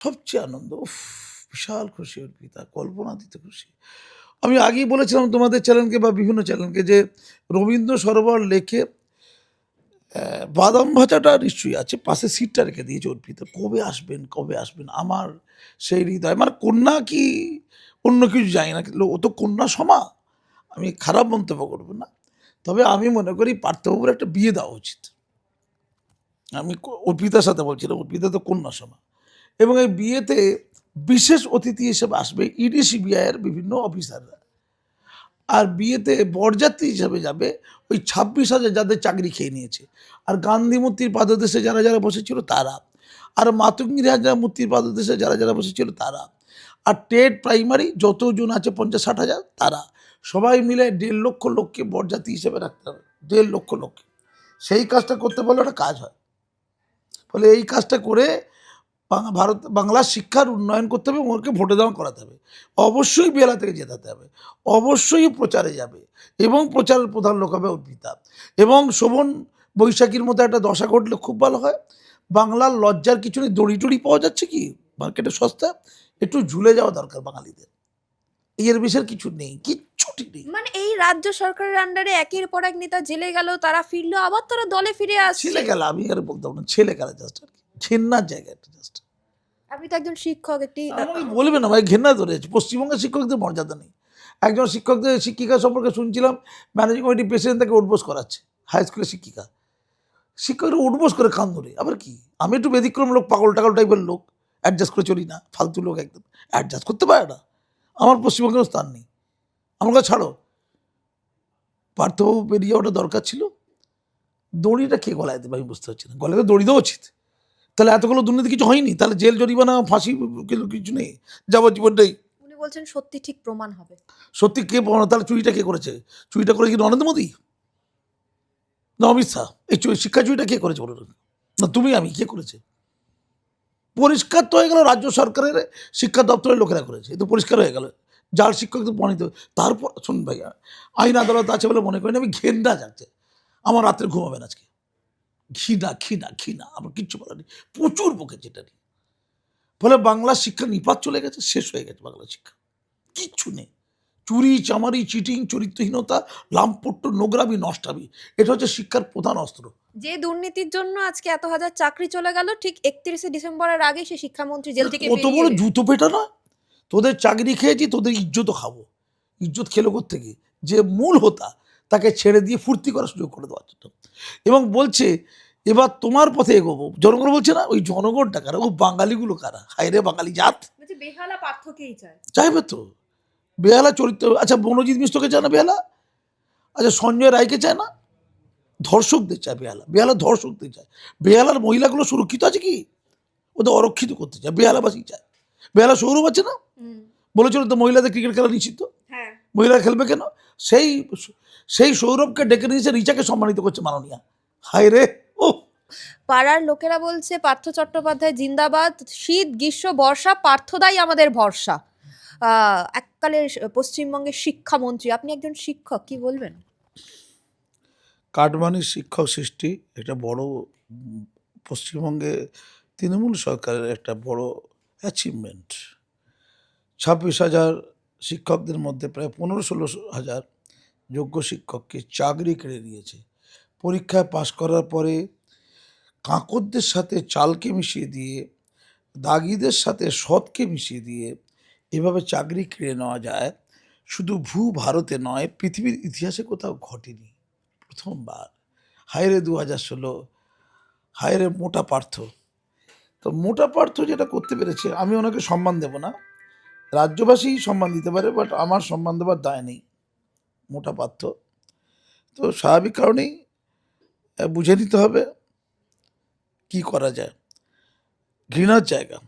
সবচেয়ে আনন্দ। উফ, বিশাল খুশি অর্পিতা দিতে খুশি। আমি আগেই বলেছিলাম তোমাদের চ্যানেলকে বা বিভিন্ন চ্যানেলকে যে রবীন্দ্র সরোবর লেখে বাদাম ভাজাটা নিশ্চয়ই আছে, পাশে সিটটা রেখে দিয়েছে অর্পিতা কবে আসবেন কবে আসবেন? আমার সেই হৃদয়। মানে কন্যা কি অন্য কিছু জানি না, ও তো কন্যা সমা। আমি খারাপ মন্তব্য করব না। তবে আমি মনে করি পার্থবাবুর একটা বিয়ে দেওয়া উচিত। আমি অর্পিতার সাথে বলছিলাম অর্পিতা তো কন্যা সমা। এবং এই বিয়েতে বিশেষ অতিথি হিসেবে আসবে ইডি সিবিআইয়ের বিভিন্ন অফিসাররা। আর বিয়েতে বরযাত্রী হিসেবে যাবে ওই ছাব্বিশ হাজার যাদের চাকরি খেয়ে নিয়েছে। আর গান্ধী মূর্তির পাদদেশে যারা যারা বসেছিল তারা। আর মাতঙ্গির হাজার মূর্তির পাদদেশে যারা যারা বসেছিল তারা। আর টেট প্রাইমারি যতজন আছে পঞ্চাশ ষাট হাজার, তারা। সবাই মিলে দেড় লক্ষ লোককে বরযাত্রী হিসেবে রাখতে হবে, দেড় লক্ষ লোককে। সেই কাজটা করতে পারলে একটা কাজ হয়। ফলে এই কাজটা করে ভারত বাংলার শিক্ষার উন্নয়ন করতে হবে ওকে ভোটে দান করাতে হবে। অবশ্যই বেলা থেকে জেতাতে হবে। অবশ্যই প্রচারে যাবে এবং প্রচারের প্রধান লোক হবে অর্পিতা। এবং শোভন বৈশাখীর মতো একটা দশা ঘটলে খুব ভালো হয়। বাংলার লজ্জার কিছু নেই। দড়ি টড়ি পাওয়া যাচ্ছে কি? মার্কেটে সস্তা। একটু ঝুলে যাওয়া দরকার বাঙালিদের। এর বিষয়ের কিছু নেই। কিচ্ছুটি নেই। মানে এই রাজ্য সরকারের আন্ডারে একের পর এক নেতা জেলে গেল তারা ফিরলো আবার তারা দলে ফিরে আসছে। ছেলে গেল আমি আর বলতাম না। ছেলে গেলা জাস্ট আর কি। ঘেন্নার জায়গা একটা জাস্ট আপনি তো একজন শিক্ষক, একটি বলবে না ভাই, ঘেন্না ধরেছে পশ্চিমবঙ্গের শিক্ষকদের মর্যাদা নেই। একজন শিক্ষকদের শিক্ষিকা সম্পর্কে শুনছিলাম ম্যানেজিং কমিটি প্রেসিডেন্ট তাকে উঠবোস করাচ্ছে হাই স্কুলের শিক্ষিকা। শিক্ষকরা উঠবোস করে কান ধরে, আবার কি? আমি একটু ব্যতিক্রম লোক, পাগল টাগল টাইপের লোক অ্যাডজাস্ট করে চলি না, ফালতু লোক একদম। অ্যাডজাস্ট করতে পারে না। আমার পশ্চিমবঙ্গের স্থান নেই। আমার কাছে ছাড়ো। পার্থবাবু বেরিয়ে ওটা দরকার ছিল। দড়িটা কে গলায় দেবে আমি বুঝতে পারছি না। গলায় তো দড়ি দেওয়া উচিত। তাহলে এতগুলো দুর্নীতি কিছু হয়নি? তাহলে জেল জরিমানা ফাঁসি কিছু নেই? যাবজ্জীবন নেই? উনি বলছেন সত্যি ঠিক প্রমাণ হবে। সত্যি কে বলো তাহলে চুরিটা কে করেছে? চুরিটা করে কি নরেন্দ্র মোদী? না অমিত শাহ? এই শিক্ষা চুরিটা কে করেছে বলো না তুমি আমি কে করেছে? পরিষ্কার তো হয়ে গেল রাজ্য সরকারের শিক্ষা দপ্তরের লোকেরা করেছে। তো পরিষ্কার হয়ে গেল। যার শিক্ষক তো প্রণীত তারপর শুন ভাইয়া আইন আদালত আছে বলে মনে করেন আমি ঘেন্না যাচ্ছে। আমার রাত্রে ঘুমাবেন আজকে। ঘৃণা ঘৃণা ঘৃণা আমার কিচ্ছু বলার নেই। প্রচুর বকেছে এটা নিয়ে। ফলে বাংলা শিক্ষা নিপাত চলে গেছে শেষ হয়ে গেছে বাংলা শিক্ষা। কিচ্ছু নেই। চুরি চামারি চিটিং চরিত্রহীনতা লামপট্ট নোংরামি নষ্টামি এটা হচ্ছে শিক্ষার প্রধান অস্ত্র। যে দুর্নীতির জন্য আজকে এত হাজার চাকরি চলে গেল ঠিক একত্রিশে ডিসেম্বরের আগে সে শিক্ষামন্ত্রী জেল থেকে কত বড় জুতো পেটা না তোদের চাকরি খেয়েছি তোদের ইজ্জতও খাব। ইজ্জত খেলো থেকে যে মূল হোতা তাকে ছেড়ে দিয়ে ফুর্তি করার সুযোগ করে দেওয়ার জন্য এবং বলছে এবার তোমার পথে এগোবো। জনগণ বলছে না ওই জনগণটা কারা? ও বাঙালিগুলো কারা? হায়রে বাঙালি জাত! বলছে বেহালা পার্থকেই চায়। চাইবে তো। বেহালা চরিত্র আচ্ছা মনোজিৎ মিশ্রকে চায় না বেহালা? আচ্ছা সঞ্জয় রায়কে চায় না? ধর্ষকদের চায় বেহালা। বেহালা ধর্ষকদের চায়। বেহালার মহিলাগুলো সুরক্ষিত আছে কি? ওদের অরক্ষিত করতে চায় বেহালাবাসী চায়। বেহালা সৌরভ আছে না? বলেছিল তো মহিলাদের ক্রিকেট খেলা নিষিদ্ধ? হ্যাঁ। মহিলা খেলবে কেন? সেই সেই সৌরভকে ডেকে নিয়েছে রিচাকে সম্মানিত করছে মাননীয়া। হায় রে ও পাড়ার লোকেরা বলছে পার্থ চট্টোপাধ্যায় জিন্দাবাদ শীত গ্রীষ্ম বর্ষা পার্থদাই আমাদের ভরসা। এককালের পশ্চিমবঙ্গের শিক্ষামন্ত্রী আপনি একজন শিক্ষক কি বলবেন? কাটমানির শিক্ষক সৃষ্টি একটা বড় পশ্চিমবঙ্গে তৃণমূল সরকারের একটা বড় অ্যাচিভমেন্ট ছাব্বিশ হাজার শিক্ষকদের মধ্যে প্রায় পনেরো ষোলো হাজার যোগ্য শিক্ষককে চাকরি কেড়ে নিয়েছে। পরীক্ষায় পাশ করার পরে কাঁকরদের সাথে চালকে মিশিয়ে দিয়ে, দাগিদের সাথে সৎকে মিশিয়ে দিয়ে এভাবে চাকরি কেড়ে নেওয়া যায়। শুধু ভূ ভারতে নয়, পৃথিবীর ইতিহাসে কোথাও ঘটেনি। প্রথমবার। হায়রে দু হাজার ষোলো। হায়রে মোটা পার্থ। তো মোটা পার্থ যেটা করতে পেরেছে, আমি ওনাকে সম্মান দেব না। রাজ্যবাসী সম্মান দিতে পারে বাট আমার সম্মান দেওয়ার দায় নেই। মোটা পাত্র। তো স্বাভাবিক কারণেই বুঝে নিতে হবে কি করা যায়। ঘৃণার জায়গা।